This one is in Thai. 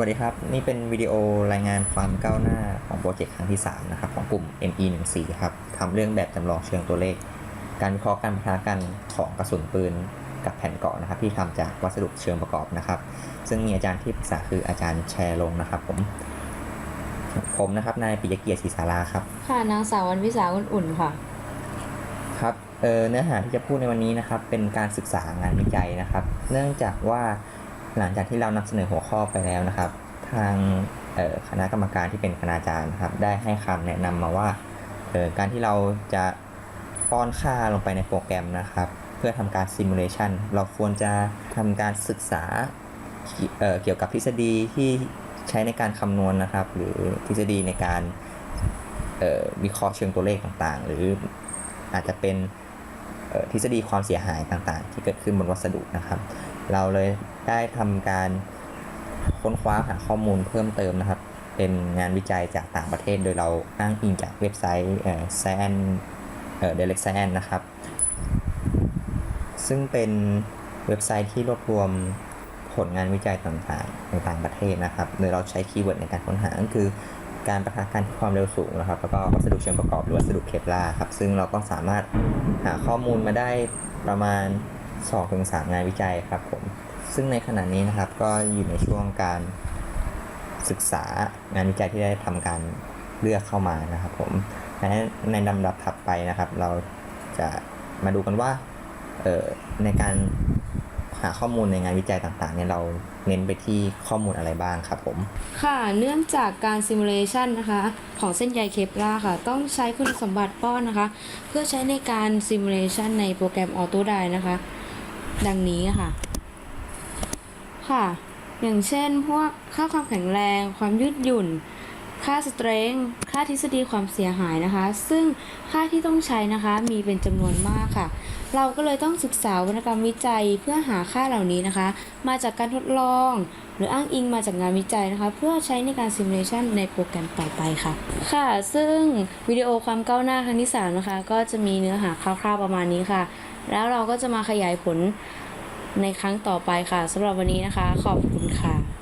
วัสดีครับ นี่เป็นวิดีโอรายงานความก้าวหน้าของโปรเจกต์ครั้งที่ 3 นะครับ ของกลุ่ม ME14 ครับทำเรื่องแบบจำลองเชิงตัวเลข การวิเคราะห์การปะทะกันของกระสุนปืน กับแผ่นเกาะนะครับ ที่ทำจากวัสดุเชิงประกอบนะครับ ซึ่งมีอาจารย์ที่ปรึกษาคืออาจารย์แชร์ลงนะครับผม ผมนะครับนายปิยเกียรติศรีสาราครับ ค่ะนางสาววันวิสาอุ่นๆค่ะ ครับเอ่อเนื้อหาที่จะพูดในวันนี้นะครับ เป็นการศึกษางานวิจัยนะครับ เนื่องจากว่า หลังจากที่เรานำเสนอหัวข้อไปแล้วนะครับ ทางคณะกรรมการที่เป็นคณาจารย์นะครับ ได้ให้คำแนะนำมาว่าการที่เราจะป้อนค่าลงไปในโปรแกรมนะครับ เพื่อทำการซิมูเลชันเราควรจะทำการศึกษาเเกี่ยวกับทฤษฎีที่ใช้ในการคำนวณนะครับ หรือทฤษฎีในการวิเคราะห์เชิงตัวเลขต่างๆ หรืออาจจะเป็นทฤษฎีความเสียหายต่างๆ ที่เกิดขึ้นบนวัสดุนะครับ เราเลยได้ทำการค้นคว้าหาข้อมูลเพิ่มเติมนะครับ เป็นงานวิจัยจากต่างประเทศ โดยเราอ้างอิงจากเว็บไซต์เอ่อ Science เอ่อ Direct Science นะครับ ซึ่งเป็นเว็บไซต์ที่รวบรวมผลงานวิจัยต่างๆในต่างประเทศนะครับ โดยเราใช้คีย์เวิร์ดในการค้นหาก็คือการประทะกันที่ความเร็วสูงนะครับ แล้วก็วัสดุเชิงประกอบหรือวัสดุเคปลาครับ ซึ่งเราก็สามารถหาข้อมูลมาได้ประมาณ 2-3งงานวิจัยครับผม ซึ่งในขณะนี้นะครับก็อยู่ในช่วงการศึกษางานวิจัยที่ได้ทำการเลือกเข้ามานะครับผมและในลำดับถัดไปนะครับ เราจะมาดูกันว่าในการหาข้อมูลในงานวิจัยต่างๆเนี่ยเราเน้นไปที่ข้อมูลอะไรบ้างครับผม ค่ะ เนื่องจากการซิมูเลชันนะคะ ของเส้นใยเคปลาค่ะ ต้องใช้คุณสมบัติป้อนนะคะ เพื่อใช้ในการซิมูเลชันในโปรแกรมออโต้ได้นะคะ ดังนี้ค่ะ ค่ะ อย่างเช่นพวกค่าความแข็งแรง ความยืดหยุ่น ค่าสเตรงค่าทฤษฎีความเสียหายนะคะ ซึ่งค่าที่ต้องใช้นะคะมีเป็นจำนวนมากค่ะ เราก็เลยต้องศึกษาวรรณกรรมวิจัยเพื่อหาค่าเหล่านี้นะคะ มาจากการทดลอง หรืออ้างอิงมาจากงานวิจัยนะคะ เพื่อใช้ในการซิมูเลชันในโปรแกรมต่อไปค่ะ ค่ะ ซึ่งวิดีโอความก้าวหน้าครั้งที่3นะคะ ก็จะมีเนื้อหาคร่าวๆประมาณนี้ค่ะ แล้วเราก็จะมาขยายผลในครั้งต่อไปค่ะสำหรับวันนี้นะคะ ขอบคุณค่ะ